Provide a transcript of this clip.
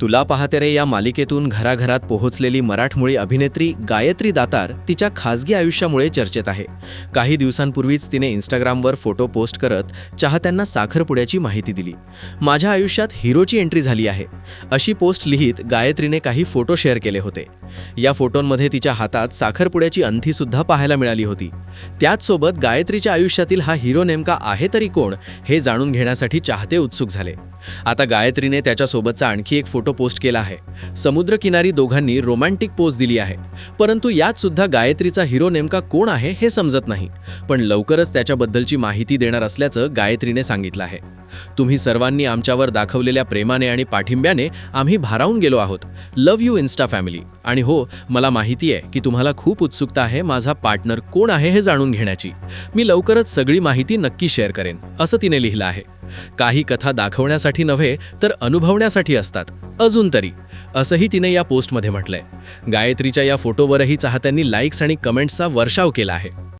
तुला पाहते रे या मालिकेतून घराघरात पोहोचलेली मराठमोळी अभिनेत्री गायत्री दातार तिच्या खासगी आयुष्यामुळे चर्चेत आहे. काही दिवसांपूर्वीच तिने इंस्टाग्रामवर फोटो पोस्ट करत चाहत्यांना साखरपुड्याची माहिती दिली. माझ्या आयुष्यात हिरोची एंट्री झाली आहे. अशी पोस्ट लिहित गायत्रीने काही फोटो शेअर केले होते. या फोटोंमध्ये तिच्या हातात साखरपुड्याची अंथीसुद्धा पाहायला मिळाली होती. त्याचसोबत गायत्रीच्या आयुष्यातील हा हिरो नेमका आहे तरी कोण हे जाणून घेण्यासाठी चाहते उत्सुक झाले. आता गायत्रीने त्याच्यासोबतचा आणखी एक फोटो फोटो पोस्ट केला आहे. समुद्रकिनारी दोघांनी रोमॅन्टिक पोज दिली आहे. परंतु यात सुद्धा गायत्रीचा हिरो नेमका कोण आहे हे समजत नाही. पण लवकरच त्याच्याबद्दलची माहिती देणार असल्याचं गायत्रीने सांगितलं आहे. तुम्ही सर्वांनी आमच्यावर दाखवलेल्या प्रेमाने आणि पाठिंब्याने आम्ही भारावून गेलो आहोत. लव्ह यू इन्स्टा फॅमिली आणि हो मला माहिती आहे की तुम्हाला खूप उत्सुकता आहे माझा पार्टनर कोण आहे हे जाणून घेण्याची. मी लवकरच सगळी माहिती नक्की शेअर करेन असं तिने लिहिलं आहे. काही कथा दाखवण्यासाठी नव्हे तर अनुभवण्यासाठी असतात. अजून तरी. असंही तिने या पोस्टमध्ये म्हटलंय. गायत्रीच्या या फोटोवरही चाहत्यांनी लाईक्स आणि कमेंट्सचा वर्षाव केला आहे.